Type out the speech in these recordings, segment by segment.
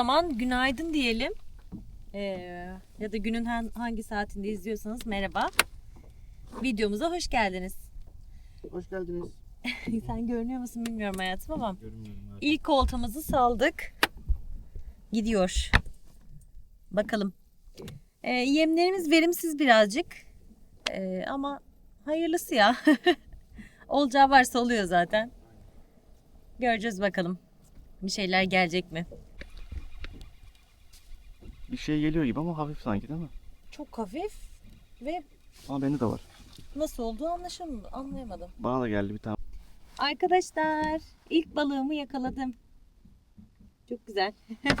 Zaman günaydın diyelim. Ee, ya da günün han- hangi saatinde izliyorsanız merhaba. Videomuza hoş geldiniz. Hoş geldiniz. Sen görünüyor musun bilmiyorum hayatım ama Görünmüyorum ilk oltamızı saldık. Gidiyor. Bakalım. Ee, yemlerimiz verimsiz birazcık. Ee, ama hayırlısı ya. Olacağı varsa oluyor zaten. Göreceğiz bakalım. Bir şeyler gelecek mi? Bir şey geliyor gibi ama hafif sanki değil mi? Çok hafif ve Ama bende de var. nasıl olduğu anlaşılmadı. Anlayamadım. Bana da geldi bir tane. Arkadaşlar ilk balığımı yakaladım. Çok güzel.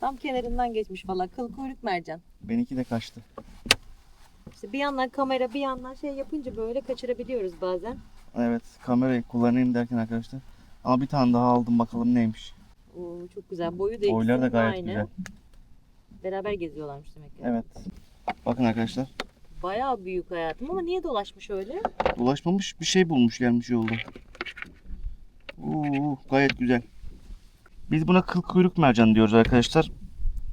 Tam kenarından geçmiş valla. Kıl kuyruk mercan. Benimki de kaçtı. İşte bir yandan kamera bir yandan şey yapınca böyle kaçırabiliyoruz bazen. Evet kamerayı kullanayım derken arkadaşlar. Ama bir tane daha aldım bakalım neymiş. Oo, çok güzel. Boyu da Boyları da ikisinin gayet aynı. güzel. Beraber geziyorlarmış demek ki. Evet. Bakın arkadaşlar. Bayağı büyük hayatım ama niye dolaşmış öyle? Dolaşmamış bir şey bulmuş gelmiş yolda. Oo, gayet güzel. Biz buna kıl kuyruk mercan diyoruz arkadaşlar.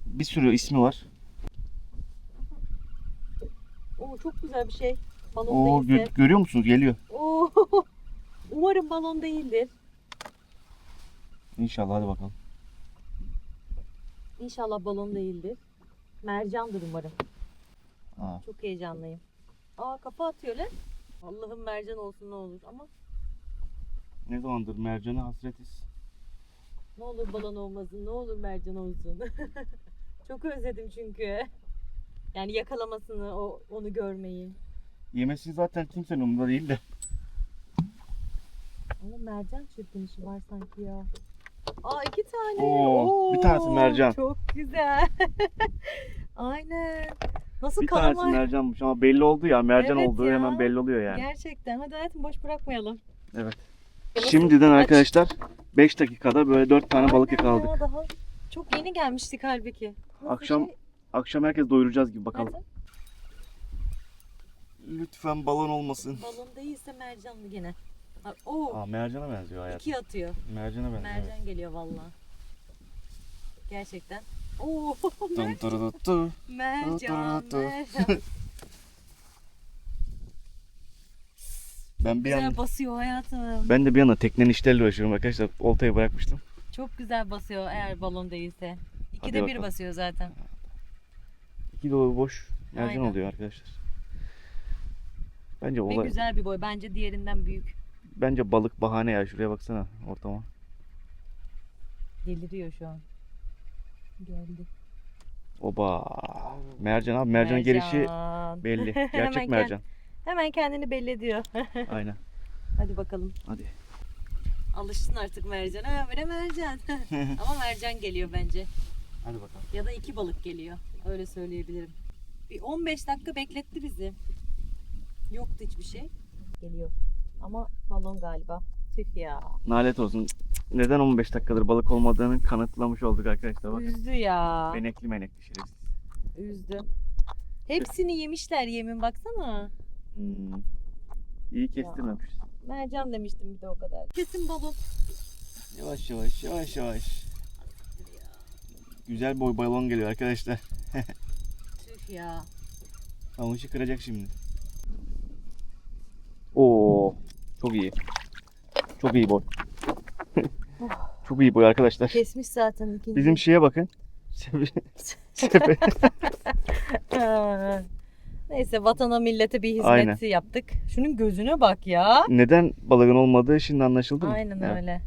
Bir sürü ismi var. Oo, çok güzel bir şey. Balon Oo, değilse. gö- görüyor musunuz? Geliyor. Oo, umarım balon değildir. İnşallah hadi bakalım. İnşallah balon değildir. Mercandır umarım. Aa, Çok heyecanlıyım. Aa kafa atıyor lan. Allah'ım mercan olsun ne olur ama ne zamandır mercana hasretiz. ne olur balon olmasın, ne olur mercan olsun. Çok özledim çünkü. Yani yakalamasını, o, onu görmeyi. Yemesi zaten kimsenin umurunda değil de. Ama mercan çırpınışı var sanki ya. Aa iki tane. Oo, bir tanesi mercan. Çok güzel. Aynen. Nasıl Bir tanesi kalamar? mercanmış ama belli oldu ya mercan Evet olduğu ya. hemen belli oluyor yani. Gerçekten. Hadi hayatım boş bırakmayalım. Evet. Şimdiden Aç. arkadaşlar 5 dakikada böyle 4 tane balık Aynen yakaladık. ya, daha çok yeni gelmiştik halbuki. Nasıl Akşam şey? akşam herkes doyuracağız gibi bakalım. Hadi. Lütfen balon olmasın. Balon değilse mercanlı gene. Aa, Oo, Aa mercana benziyor hayat. iki atıyor. Mercana benziyor. Mercan geliyor vallahi. Gerçekten. Oo, Dun duru du du. mercan, Tu tu tu. mercan. Ben bir güzel an basıyor hayatım. ben de bir anda teknenin işleriyle uğraşıyorum arkadaşlar. Oltayı bırakmıştım. Çok güzel basıyor eğer balon değilse. Hadi İkide bir bakalım. basıyor zaten. İki dolu boş mercan Aynen. oluyor arkadaşlar. Bence Ve olay güzel bir boy. Bence diğerinden büyük. Bence balık bahane ya. Şuraya baksana ortama. Deliriyor şu an. Geldi. Oba. Mercan abi mercanın gelişi Mercan. belli. Hemen Gerçek kend- mercan. Hemen kendini belli ediyor. Aynen. Hadi bakalım. Hadi. Alışsın artık mercan. Ha böyle mercan. Ama mercan geliyor bence. Hadi bakalım. Ya da iki balık geliyor. Öyle söyleyebilirim. Bir 15 dakika bekletti bizi. Yoktu hiçbir şey. Geliyor. Ama balon galiba. Tüh ya. Nalet olsun. Neden 15 dakikadır balık olmadığını kanıtlamış olduk arkadaşlar. Bak. Üzdü ya. Benekli menekli şerefsiz. Üzdü. Hepsini yemişler yemin baksana. Hmm. İyi kestirmemiş. Mercan demiştim bir de o kadar. Kesin balon. Yavaş yavaş yavaş yavaş. Güzel boy balon geliyor arkadaşlar. Tüh ya. Kamışı kıracak şimdi. Oo, çok iyi. Çok iyi boy. çok iyi boy arkadaşlar. Kesmiş zaten ikinci. Bizim şeye bakın. Sepe. Neyse vatana millete bir hizmet Aynen. yaptık. Şunun gözüne bak ya. Neden balığın olmadığı şimdi anlaşıldı mı? Aynen Evet. öyle.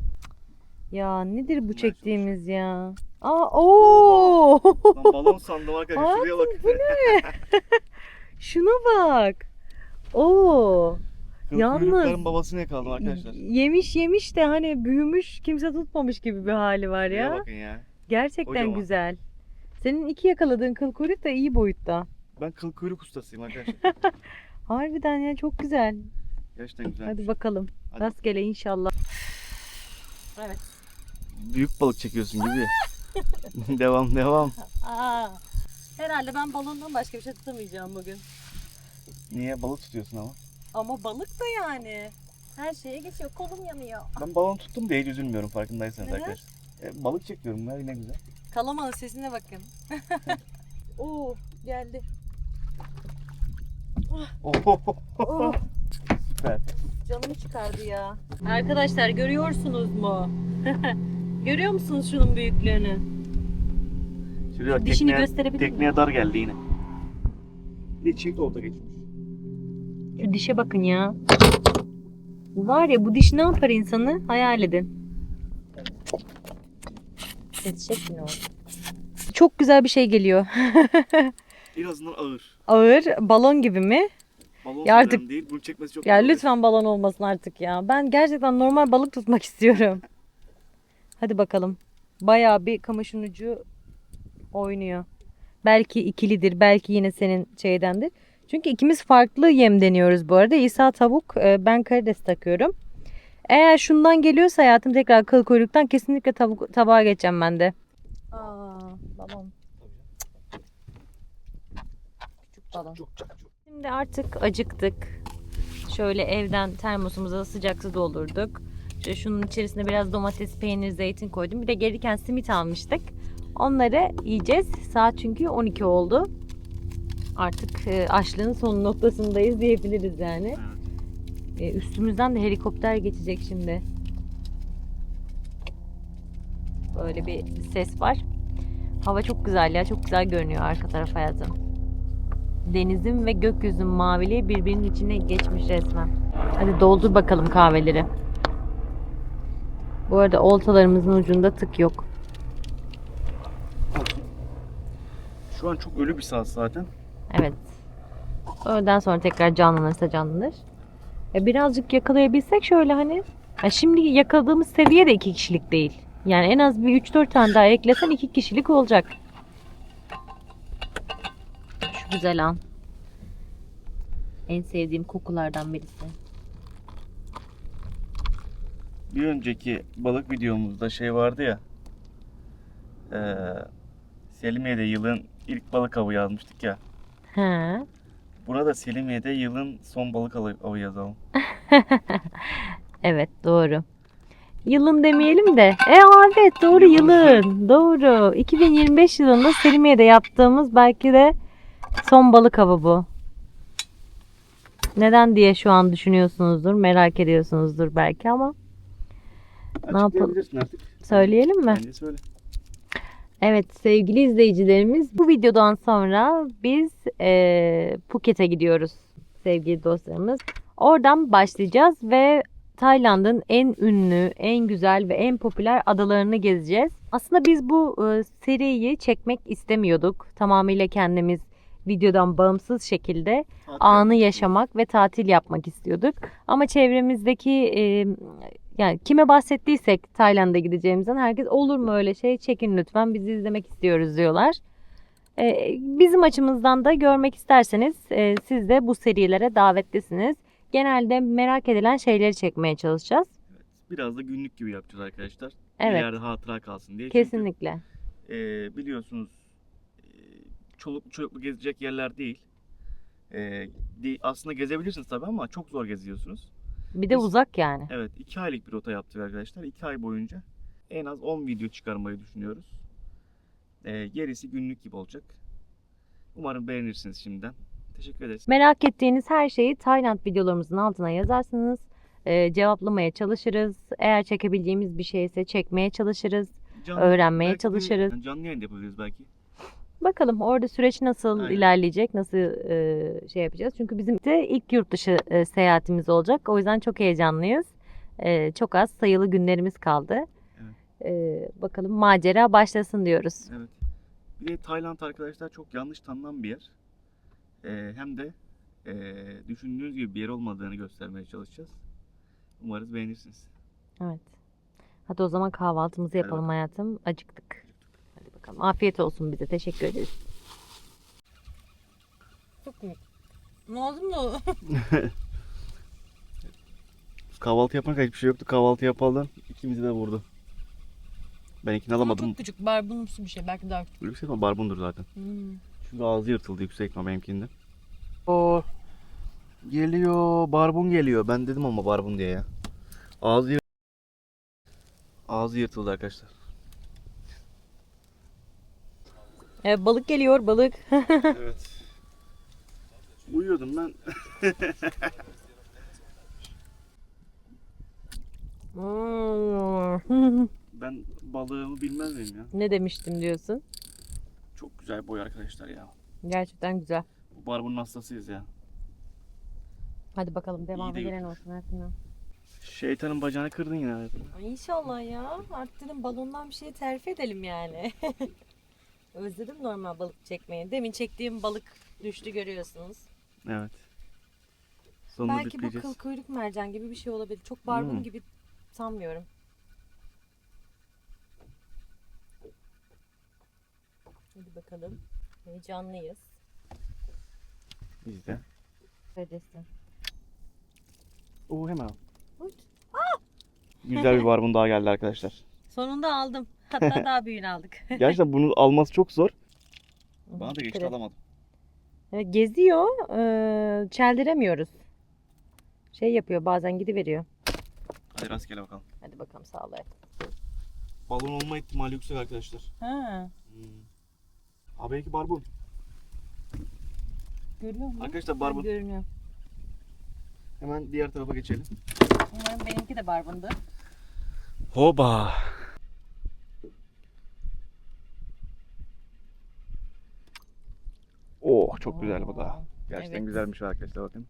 Ya nedir bu çektiğimiz ya? Aa ooo. Lan balon sandım arkadaşlar. Şuraya bak. bu ne? Şuna bak. Oo. Yalnız- kuyrukların babasını yakaladım arkadaşlar. Yemiş yemiş de hani büyümüş kimse tutmamış gibi bir hali var Şuraya ya. bakın ya. Gerçekten Kocaman. güzel. Senin iki yakaladığın kıl kuyruk da iyi boyutta. Ben kıl kuyruk ustasıyım arkadaşlar. Harbiden ya çok güzel. Gerçekten güzel. Hadi bakalım. Hadi Rastgele inşallah. Evet. Büyük balık çekiyorsun gibi. devam devam. Aa, herhalde ben balondan başka bir şey tutamayacağım bugün. Niye balık tutuyorsun ama? Ama balık da yani. Her şeye geçiyor. Kolum yanıyor. Ben balon tuttum diye hiç üzülmüyorum farkındaysanız Neden? arkadaşlar. E, balık çekiyorum ya ne güzel. Kalamanın sesine bakın. Oo geldi. Oho. Oh, Süper. canımı çıkardı ya. Arkadaşlar görüyorsunuz mu? Görüyor musunuz şunun büyüklüğünü? Şuraya Dişini tekneye, gösterebilir tekneye dar geldi yine. Bir çift olta geçmiş. Şu dişe bakın ya. Var ya bu diş ne yapar insanı? Hayal edin. Yetişecek mi o? Çok güzel bir şey geliyor. En azından ağır. Ağır, balon gibi mi? Balon Ya artık- değil. Bunu çekmesi çok Ya zor. lütfen balon olmasın artık ya. Ben gerçekten normal balık tutmak istiyorum. Hadi bakalım. Bayağı bir kamışın ucu oynuyor. Belki ikilidir, belki yine senin şeydendir. Çünkü ikimiz farklı yem deniyoruz bu arada. İsa tavuk, e, ben karides takıyorum. Eğer şundan geliyorsa hayatım tekrar kıl kuyruktan kesinlikle tavuk tabağa geçeceğim ben de. Aa, balon. Küçük balon. Şimdi artık acıktık. Şöyle evden termosumuza sıcak su doldurduk. İşte şunun içerisine biraz domates, peynir, zeytin koydum. Bir de gelirken simit almıştık. Onları yiyeceğiz. Saat çünkü 12 oldu. Artık e, açlığın son noktasındayız diyebiliriz yani. Evet. E, üstümüzden de helikopter geçecek şimdi. Böyle bir ses var. Hava çok güzel ya. Çok güzel görünüyor arka taraf hayatım. Denizin ve gökyüzünün maviliği birbirinin içine geçmiş resmen. Hadi doldur bakalım kahveleri. Bu arada oltalarımızın ucunda tık yok. Şu an çok ölü bir saat zaten. Evet. Öğleden sonra tekrar canlanırsa canlanır. E birazcık yakalayabilsek şöyle hani. Ya şimdi yakaladığımız seviye de iki kişilik değil. Yani en az bir 3-4 tane daha eklesen iki kişilik olacak. Şu güzel an. En sevdiğim kokulardan birisi. Bir önceki balık videomuzda şey vardı ya. Eee Selimiye'de yılın ilk balık avı yazmıştık ya. He. Buna da Selimiye'de yılın son balık avı avı yazalım. Evet doğru. Yılın demeyelim de. E evet doğru yılın. Doğru. 2025 yılında Selimiye'de yaptığımız belki de son balık avı bu. Neden diye şu an düşünüyorsunuzdur, merak ediyorsunuzdur belki ama yapalım? Açıklayabilirsin artık. söyleyelim mi? Bence söyle. Evet sevgili izleyicilerimiz bu videodan sonra biz eee, Phuket'e gidiyoruz sevgili dostlarımız. Oradan başlayacağız ve Tayland'ın en ünlü, en güzel ve en popüler adalarını gezeceğiz. Aslında biz bu e, seriyi çekmek istemiyorduk. Tamamıyla kendimiz videodan bağımsız şekilde anı yaşamak ve tatil yapmak istiyorduk. Ama çevremizdeki e, yani kime bahsettiysek Tayland'a gideceğimizden herkes olur mu öyle şey çekin lütfen bizi izlemek istiyoruz diyorlar. E, bizim açımızdan da görmek isterseniz e, siz de bu serilere davetlisiniz. Genelde merak edilen şeyleri çekmeye çalışacağız. Biraz da günlük gibi yapacağız arkadaşlar. Evet İleride hatıra kalsın diye. kesinlikle. Çünkü e, biliyorsunuz e, çoluklu çocuklu gezecek yerler değil. E, aslında gezebilirsiniz tabii ama çok zor geziyorsunuz. Bir de Biz- uzak yani. Evet 2 aylık bir rota yaptık arkadaşlar. 2 ay boyunca en az 10 video çıkarmayı düşünüyoruz. E, gerisi günlük gibi olacak. Umarım beğenirsiniz şimdiden. Teşekkür ederiz. Merak ettiğiniz her şeyi Tayland videolarımızın altına yazarsanız e, cevaplamaya çalışırız. Eğer çekebileceğimiz bir şeyse çekmeye çalışırız. Canlı- öğrenmeye belki de- çalışırız. yani canlı yayın da yapabiliriz belki. Bakalım orada süreç nasıl Aynen. ilerleyecek, nasıl e, şey yapacağız. Çünkü bizim de ilk yurt dışı e, seyahatimiz olacak. O yüzden çok heyecanlıyız. E, çok az sayılı günlerimiz kaldı. E, bakalım macera başlasın diyoruz. Evet. Bir de Tayland arkadaşlar çok yanlış tanınan bir yer. Ee, hem de ee, düşündüğünüz gibi bir yer olmadığını göstermeye çalışacağız. Umarız beğenirsiniz. Evet. Hadi o zaman kahvaltımızı yapalım bakalım. hayatım. Acıktık. Bakalım. Afiyet olsun bize. Teşekkür ederiz. Çok mu? Lazım mı? Kahvaltı yaparken hiçbir şey yoktu. Kahvaltı yapalım. İkimizi de vurdu. Ben ikini alamadım. Çok küçük. Barbunumsu bir şey. Belki daha küçük. Yüksek ama barbundur zaten. Hmm. Çünkü ağzı yırtıldı yüksek ama benimkinde. O geliyor. Barbun geliyor. Ben dedim ama barbun diye ya. Ağzı yır- Ağzı yırtıldı arkadaşlar. Evet, balık geliyor balık. evet. Uyuyordum ben. Ben balığımı bilmez miyim ya? ne demiştim diyorsun? Çok güzel boy arkadaşlar ya. Gerçekten güzel. Bu barbunun hastasıyız ya. Hadi bakalım devam de eden olsun Ersin'den. Şeytanın bacağını kırdın yine İnşallah ya. Artık dedim balondan bir şey terfi edelim yani. Özledim normal balık çekmeyi. Demin çektiğim balık düştü görüyorsunuz. Evet. Sonunda Belki bu kıl kuyruk mercan gibi bir şey olabilir. Çok barbun Hmm. gibi sanmıyorum. Hadi bakalım. Heyecanlıyız. Biz de. Öylesin. Oo hemen. Güzel bir barbun daha geldi arkadaşlar. Sonunda aldım. Hatta daha büyüğünü aldık. Gerçekten bunu alması çok zor. Bana da geçti Kırık. alamadım. Evet, geziyor. Ee, çeldiremiyoruz. Şey yapıyor bazen gidiveriyor. Hadi rastgele bakalım. Hadi bakalım sağ ol. Balon olma ihtimali yüksek arkadaşlar. Ha, Hmm. Ha belki barbun. görüyor musun? Arkadaşlar barbun. Görünüyor. Hemen diğer tarafa geçelim. Umarım benimki de barbundu. Hoba. Oh çok güzel bu da. Oo, Gerçekten evet. güzelmiş arkadaşlar bakın.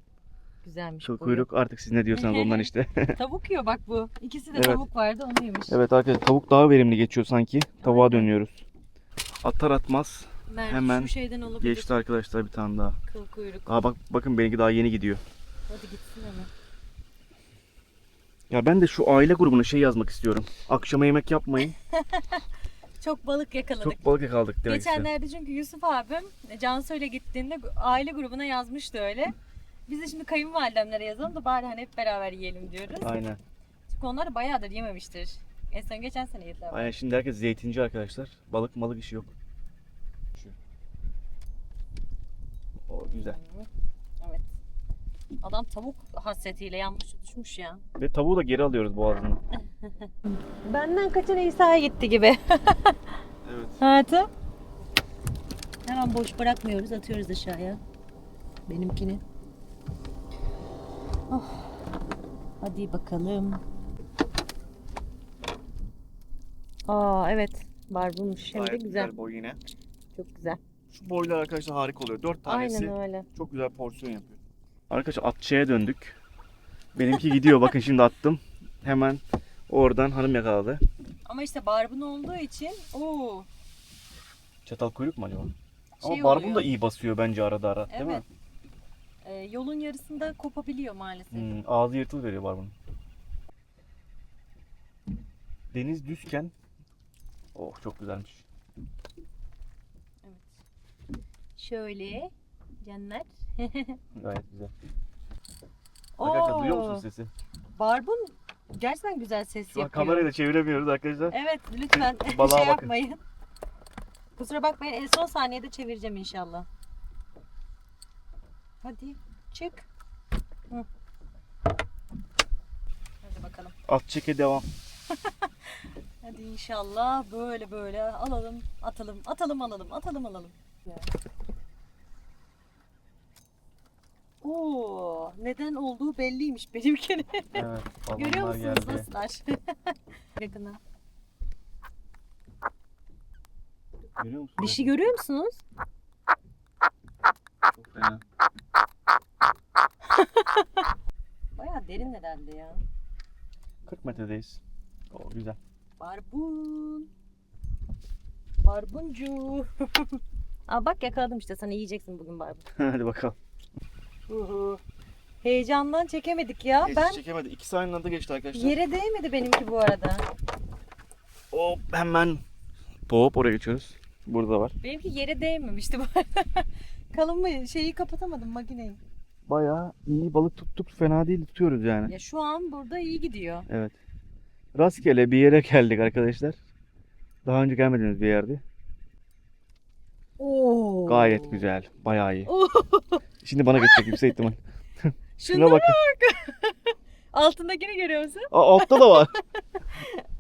Güzelmiş. Boyu. kuyruk artık siz ne diyorsanız ondan işte. Tavuk yiyor bak bu. İkisi de Evet. tavuk vardı onu yemiş. evet arkadaşlar tavuk daha verimli geçiyor sanki. Tavuğa dönüyoruz. Atar atmaz Belki hemen şu şeyden olabilir. geçti arkadaşlar bir tane daha. Kıl kuyruk. Aa bak bakın benimki daha yeni gidiyor. Hadi gitsin hemen. Ya ben de şu aile grubuna şey yazmak istiyorum. Akşama yemek yapmayın. Çok balık yakaladık. Çok balık yakaladık demek. Geçenlerde çünkü Yusuf abim Cansu ile gittiğinde aile grubuna yazmıştı öyle. Biz de şimdi kayınvalidemlere yazalım da bari hani hep beraber yiyelim diyoruz. Aynen. Çünkü onlar bayağıdır yememiştir. En son geçen sene yediler. Aynen şimdi herkes zeytinci arkadaşlar. Balık malık işi yok. Şu. O güzel. Adam tavuk hasretiyle yanmış düşmüş ya. Ve tavuğu da geri alıyoruz boğazından. Benden kaçan İsa'ya gitti gibi. Evet. Hayatım. Hemen boş bırakmıyoruz, atıyoruz aşağıya. Benimkini. Oh. Hadi bakalım. Aa evet. Barbunmuş. Hem de Gayet güzel. boy yine. Çok güzel. Şu boylar arkadaşlar harika oluyor. Dört tanesi Aynen öyle. çok güzel porsiyon yapıyor. Arkadaşlar atçıya döndük. Benimki gidiyor. Bakın şimdi attım. Hemen oradan hanım yakaladı. Ama işte barbun olduğu için oo Çatal kuyruk mu acaba? şey Ama barbun oluyor. da iyi basıyor bence arada ara. Değil mi? Evet. e, yolun yarısında kopabiliyor maalesef. Hmm, ağzı yırtıl veriyor barbunun. Deniz düzken Oh çok güzelmiş. Şöyle cennet. Gayet güzel. Arkadaşlar duyuyor musunuz sesi? Barbun gerçekten güzel ses Şu an yapıyor. kamerayı da çeviremiyoruz arkadaşlar. Evet lütfen Balığa şey bakın. yapmayın. Kusura bakmayın en son saniyede çevireceğim inşallah. Hadi çık. Hı. Hadi bakalım. At çeke devam. Hadi inşallah böyle böyle alalım atalım atalım alalım atalım alalım. Oo, neden olduğu belliymiş benimkinin. Evet. Görüyor musunuz geldi. dostlar? Yakına. Görüyor musunuz? Dişi görüyor musunuz? Çok fena. Bayağı derin herhalde ya. 40 metredeyiz. O güzel. Barbun. Barbuncu. Aa bak yakaladım işte sana yiyeceksin bugün barbun. Hadi bakalım. Heyecandan çekemedik ya. Hiç ben çekemedi. İki saniye anda geçti arkadaşlar. yere değmedi benimki bu arada. Hop hemen. Hop oraya geçiyoruz. Burada var. Benimki yere değmemişti bu arada. Kalın mı şeyi kapatamadım makineyi. Bayağı iyi balık tuttuk. Fena değil tutuyoruz yani. Ya şu an burada iyi gidiyor. Evet. Rastgele bir yere geldik arkadaşlar. Daha önce gelmediğimiz bir yerdi. Oo. Gayet güzel. Bayağı iyi. Oo. Şimdi bana geçecek yüksek ihtimal. Şuna bakın. Altındakini görüyor musun? Aa, altta da var.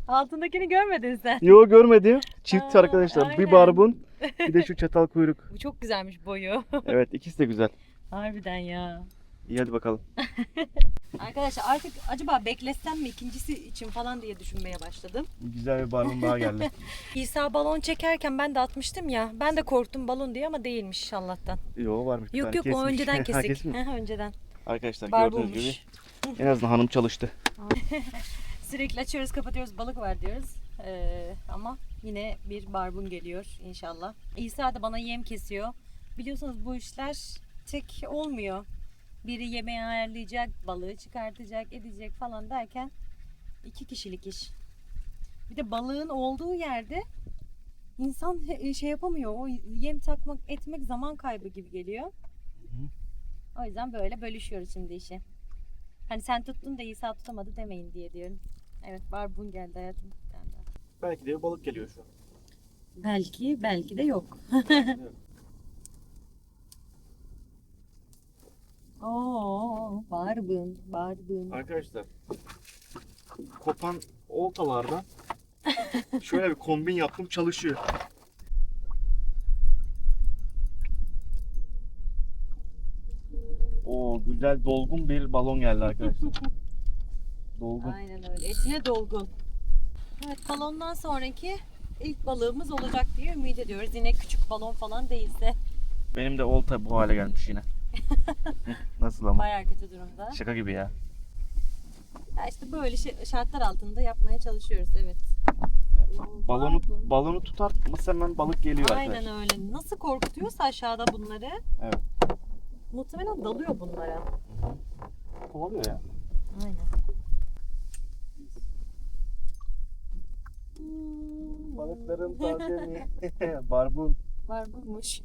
Altındakini görmedin sen. Yo görmedim. Çift Aa, arkadaşlar. Bir aynen. barbun, Bir de şu çatal kuyruk. Bu çok güzelmiş boyu. Evet ikisi de güzel. Harbiden ya. İyi hadi bakalım. Arkadaşlar artık acaba beklesem mi ikincisi için falan diye düşünmeye başladım. Güzel bir barbun daha geldi. İsa balon çekerken ben de atmıştım ya. Ben de korktum balon diye ama değilmiş Allah'tan. Yo varmış. Yok yok o Kesmiş. önceden Ha, kesik. kesmiş. Heh, önceden. Arkadaşlar gördüğünüz gibi Barbunmuş. en azından hanım çalıştı. Sürekli açıyoruz kapatıyoruz balık var diyoruz. Ee, ama yine bir barbun geliyor inşallah. İsa da bana yem kesiyor. Biliyorsunuz bu işler tek olmuyor. Biri yemeği ayarlayacak, balığı çıkartacak, edecek falan derken iki kişilik iş. Bir de balığın olduğu yerde insan he- şey yapamıyor. O yem takmak, etmek zaman kaybı gibi geliyor. O yüzden böyle bölüşüyoruz şimdi işi. Hani sen tuttun da İsa tutamadı demeyin diye diyorum. Evet barbun geldi hayatım. Belki de bir balık geliyor şu an. Belki belki de yok. Oo barbun barbun. Arkadaşlar kopan oltalardan şöyle bir kombin yaptım çalışıyor. Oo güzel dolgun bir balon geldi arkadaşlar. dolgun. Aynen öyle. Etine dolgun. Evet balondan sonraki ilk balığımız olacak diye ümit ediyoruz. Yine küçük balon falan değilse Benim de olta bu hale gelmiş yine. Nasıl ama? bayağı kötü durumda. Şaka gibi ya. Ya işte böyle şa- şartlar altında yapmaya çalışıyoruz evet. Balonu balonu tutar mı hemen balık geliyor Aynen arkadaşlar. öyle. Nasıl korkutuyorsa aşağıda bunları. Evet. Muhtemelen dalıyor bunlara. Kovalıyor ya. Aynen. Balıkların taze mi? Barbun. Var bulmuş.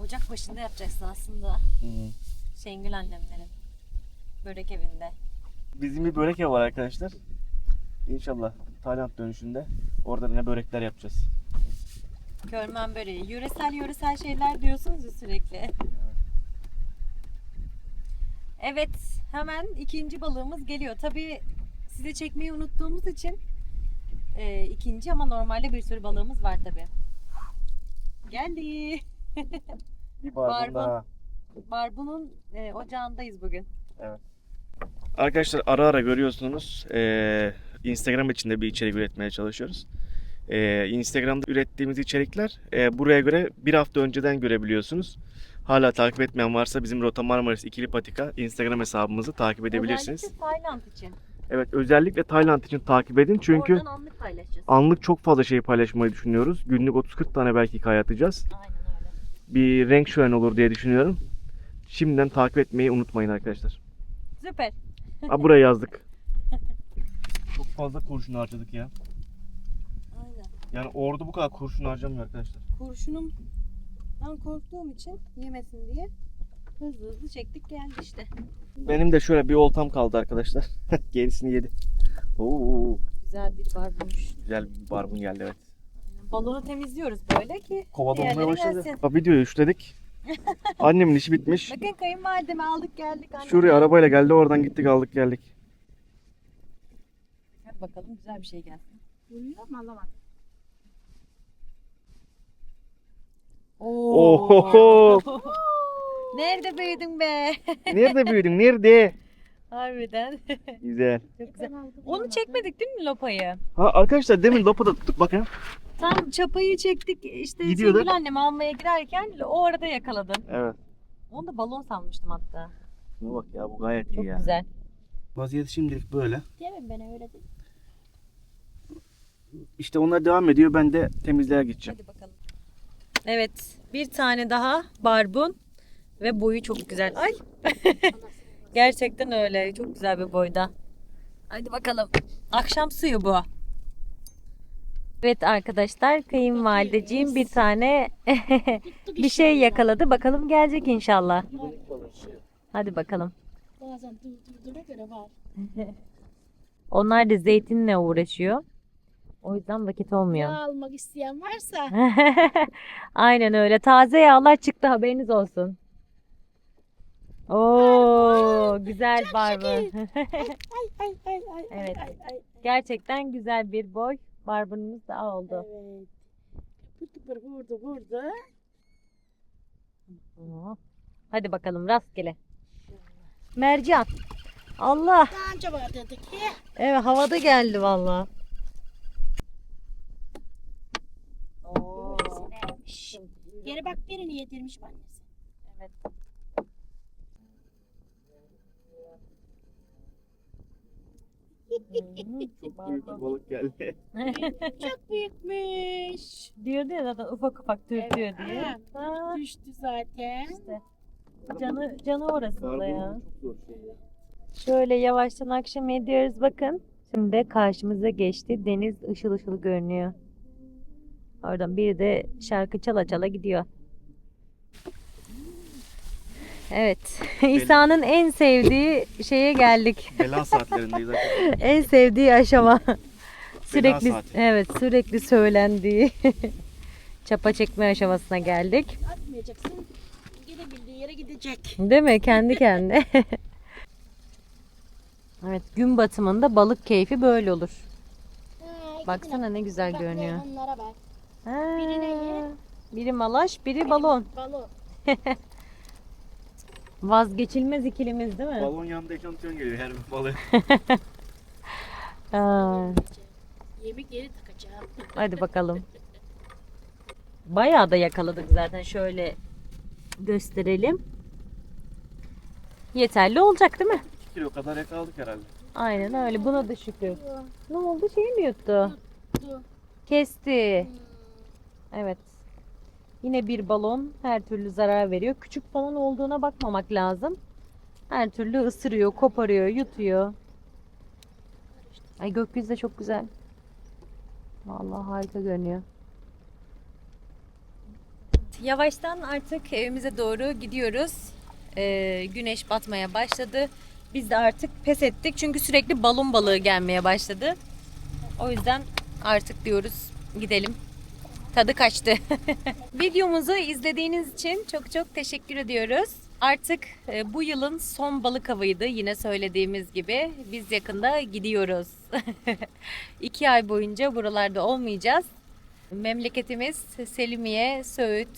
Ocak başında yapacaksın aslında. Şengül annemlerin. Börek evinde. Bizim bir börek evi var arkadaşlar. İnşallah Tayland dönüşünde orada yine börekler yapacağız. Körmen böreği. Yöresel yöresel şeyler diyorsunuz ya sürekli. Evet. Hemen ikinci balığımız geliyor. Tabii size çekmeyi unuttuğumuz için e, ikinci ama normalde bir sürü balığımız var tabii. Geldi. Bir Barbun. barbun daha. Barbun'un e, ocağındayız bugün. Arkadaşlar ara ara görüyorsunuz eee, Instagram içinde bir içerik üretmeye çalışıyoruz. Eee, Instagram'da ürettiğimiz içerikler eee, buraya göre bir hafta önceden görebiliyorsunuz. Hala takip etmeyen varsa bizim Rota Marmaris İkili Patika Instagram hesabımızı takip edebilirsiniz. Özellikle Tayland için. Evet özellikle Tayland için takip edin çünkü Oradan anlık paylaşacağız. anlık çok fazla şey paylaşmayı düşünüyoruz. Günlük 30-40 tane belki hikaye atacağız. Aynen. Bir renk şöleni olur diye düşünüyorum. Şimdiden takip etmeyi unutmayın arkadaşlar. Süper. Ha buraya yazdık. Çok fazla kurşun harcadık ya. Aynen. Yani ordu bu kadar kurşun harcamıyor arkadaşlar. Kurşunum ben korktuğum için yemesin diye hızlı hızlı çektik geldi işte. Benim de şöyle bir oltam kaldı arkadaşlar. Gerisini yedi. Oo, Güzel bir barbunmuş. güzel bir barbun geldi evet. Balonu temizliyoruz böyle ki Kovada olmaya diğerleri başladı. gelsin. Ha, videoyu üçledik. Annemin işi bitmiş. Bakın kayınvalidemi aldık geldik. anne. Şuraya arabayla geldi oradan gittik aldık geldik. Hadi bakalım güzel bir şey gelsin. Vuruyor mu alamadım. Ohoho. Nerede büyüdün be? Nerede büyüdün? Nerede? Harbiden. Güzel. Çok güzel. Onu çekmedik değil mi lopayı? Ha arkadaşlar demin lopada tuttuk bakın. Tam çapayı çektik işte Gidiyordu. Sevgili annemi almaya girerken o arada yakaladın. Evet. Onu da balon sanmıştım hatta. Şuna bak ya bu gayet iyi Çok ya. güzel. Vaziyet şimdilik böyle. Değil mi ben öyle dedim. İşte onlar devam ediyor ben de temizliğe gideceğim. Hadi bakalım. Evet, bir tane daha barbun ve boyu çok güzel. Ay. Gerçekten öyle. Çok güzel bir boyda. Hadi bakalım. Akşam suyu bu. Evet arkadaşlar, kayınvalideciğim bir tane bir şey yakaladı. Bakalım gelecek inşallah. Hadi bakalım. Bazen durdurduğuna göre var. Onlar da zeytinle uğraşıyor. O yüzden vakit olmuyor. Yağ almak isteyen varsa Aynen öyle. Taze yağlar çıktı haberiniz olsun. Oo, güzel barbun. ay ay ay ay Evet. ay ay. Gerçekten güzel bir boy barbunumuz daha oldu. Evet. Tıpır vurdu vurdu. Oo. Hadi bakalım rastgele. Mercan. Allah. Daha önce var dedik. Evet havada geldi valla. Geri bak birini yedirmiş annesi. Evet. Çok büyük bir balık geldi. Çok büyükmüş. Diyordu ya zaten ufak ufak dürtüyor Evet. diye. Ha, Düştü zaten. işte. Canı, canı orasında ya. Barbun çok zor şey ya. Şöyle yavaştan akşam ediyoruz bakın. Şimdi karşımıza geçti. Deniz ışıl ışıl görünüyor. Oradan biri de şarkı çala çala gidiyor. Evet. İsa'nın en sevdiği şeye geldik. Bela saatlerindeyiz arkadaşlar. En sevdiği aşama. Sürekli saati. evet sürekli söylendiği çapa çekme aşamasına geldik. Atmayacaksın. Gidebildiği yere gidecek. Değil mi? Kendi kendine. evet, gün batımında balık keyfi böyle olur. Ha, Baksana ne güzel Bak görünüyor. onlara bak. Ha, Birine ye. biri malaş, biri balon. Balon. Vazgeçilmez ikilimiz değil mi? Balon yanında ekrantiyon geliyor her bir balığı. Yemek geri takacağım. hadi bakalım. Bayağı da yakaladık zaten. Şöyle gösterelim. Yeterli olacak değil mi? 2 kilo kadar yakaladık herhalde. Aynen öyle. Buna da şükür. Ne oldu? Şeyi mi yuttu? Dur. Kesti. Evet. Yine bir balon her türlü zarar veriyor. Küçük balon olduğuna bakmamak lazım. Her türlü ısırıyor, koparıyor, yutuyor. Ay gökyüzü de çok güzel. Vallahi harika görünüyor. Yavaştan artık evimize doğru gidiyoruz. Ee, güneş batmaya başladı. Biz de artık pes ettik çünkü sürekli balon balığı gelmeye başladı. O yüzden artık diyoruz gidelim. Tadı kaçtı. Videomuzu izlediğiniz için çok çok teşekkür ediyoruz. Artık e, bu yılın son balık avıydı yine söylediğimiz gibi. Biz yakında gidiyoruz. İki ay boyunca buralarda olmayacağız. Memleketimiz Selimiye, Söğüt,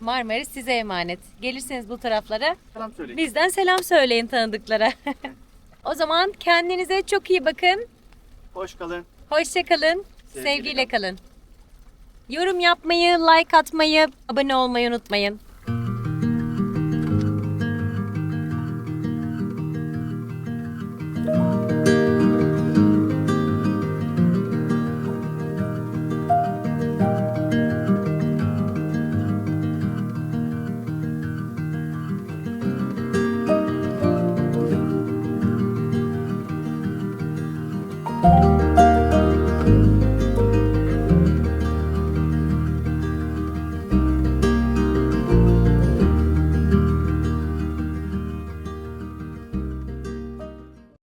Marmaris size emanet. Gelirseniz bu taraflara Selam söyleyin. bizden selam söyleyin tanıdıklara. o zaman kendinize çok iyi bakın. Hoş kalın. Hoşçakalın. Sevgiyle Sevgiyle kalın. Yorum yapmayı, like atmayı, abone olmayı unutmayın.